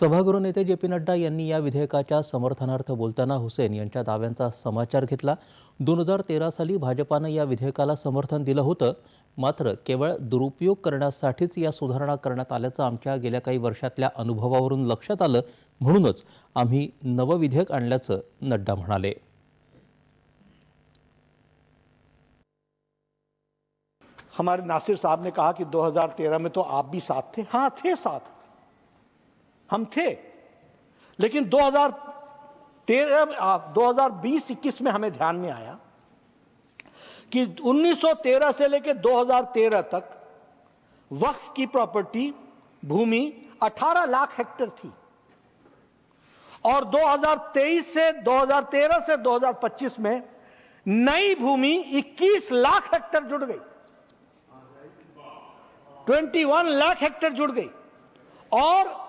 सभागृह नेते J P Nadda यांनी या विधेयकाच्या समर्थनार्थ बोलताना हुसेन यांच्या दाव्यांचा समाचार घेतला. दोन हजार तेरा साली भाजपानं या विधेयकाला समर्थन दिलं होतं. मात्र केवळ दुरुपयोग करण्यासाठीच या सुधारणा करण्यात आल्याचं आमच्या गेल्या काही वर्षातल्या अनुभवावरून लक्षात आलं. म्हणूनच आम्ही नवं विधेयक आणल्याचं नड्डा म्हणाले. हमारे नासिर साहब ने कहा कि 2013 में तो आप भी साथ थे. हाँ थे साथ. हम थे। लेकिन 2013 आ, 2020-21 में हमें ध्यान में आया कि 1913 से लेकर 2013 तक वक्फ की प्रॉपर्टी भूमि 18 लाख हेक्टेयर थी। और 2023 से 2013 से 2025 में नई भूमि 21 लाख हेक्टेयर जुड़ गई। 21 लाख हेक्टेयर जुड़ गई। और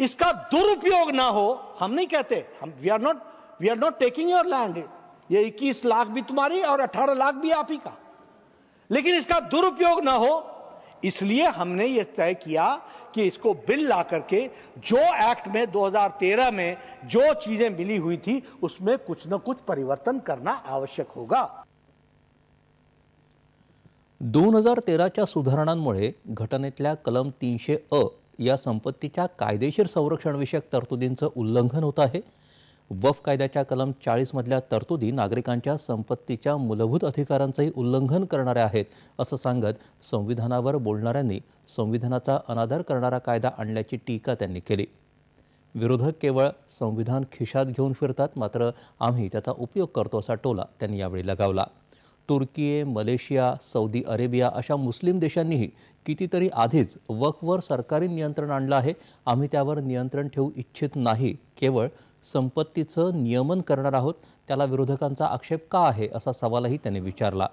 इसका दुरुपयोग ना हो, हम नहीं कहते। हम we are not we are not taking your land ये 21 लाख भी तुम्हारी और 18 लाख भी आप ही का। लेकिन इसका दुरुपयोग ना हो, इसलिए हमने ये तय किया कि इसको बिल ला करके जो एक्ट में 2013 में जो चीज़ें मिली हुई थी, उसमें कुछ न कुछ परिवर्तन करना आवश्यक होगा। दोन हज़ार तेराच्या सुधारणांमुळे घटनेतल्या कलम तीनशे अ या संपत्तीच्या कायदेशीर संरक्षणविषयक तरतुदींचं उल्लंघन होत आहे. वफ कायद्याच्या कलम चाळीसमधल्या तरतुदी नागरिकांच्या संपत्तीच्या मूलभूत अधिकारांचंही उल्लंघन करणाऱ्या आहेत असं सांगत संविधानावर बोलणाऱ्यांनी संविधानाचा अनादर करणारा कायदा आणल्याची टीका त्यांनी केली. विरोधक केवळ संविधान खिशात घेऊन फिरतात मात्र आम्ही त्याचा उपयोग करतो असा टोला त्यांनी यावेळी लगावला. तुर्की मलेशिया सौदी अरेबिया अशा मुस्लिम देशांनीही कितीतरी आधीच वकवर सरकारी नियंत्रण आणलं आहे. आम्ही त्यावर नियंत्रण ठेवू इच्छित नाही. केवळ संपत्तीचं नियमन करणार आहोत. त्याला विरोधकांचा आक्षेप का आहे असा सवालही त्यांनी विचारला.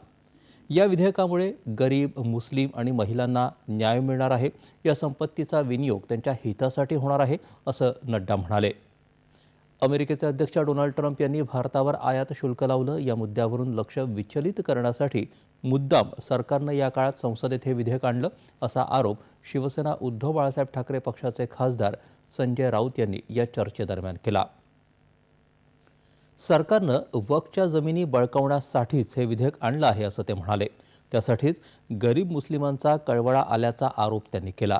या विधेयकामुळे गरीब मुस्लिम आणि महिलांना न्याय मिळणार आहे. या संपत्तीचा विनियोग त्यांच्या हितासाठी होणार आहे असं नड्डा म्हणाले. अमेरिकेचे अध्यक्ष डोनाल्ड ट्रम्प यांनी भारतावर आयात शुल्क लावलं. या मुद्द्यावरून लक्ष विचलित करण्यासाठी मुद्दाम सरकारनं या काळात संसदेत हे विधेयक आणलं असा आरोप शिवसेना उद्धव बाळासाहेब ठाकरे पक्षाचे खासदार संजय राऊत यांनी या चर्चेदरम्यान केला. सरकारनं वकच्या जमिनी बळकावण्यासाठीच हे विधेयक आणलं आहे असं ते म्हणाले. त्यासाठीच गरीब मुस्लिमांचा कळवळा आल्याचा आरोप त्यांनी केला.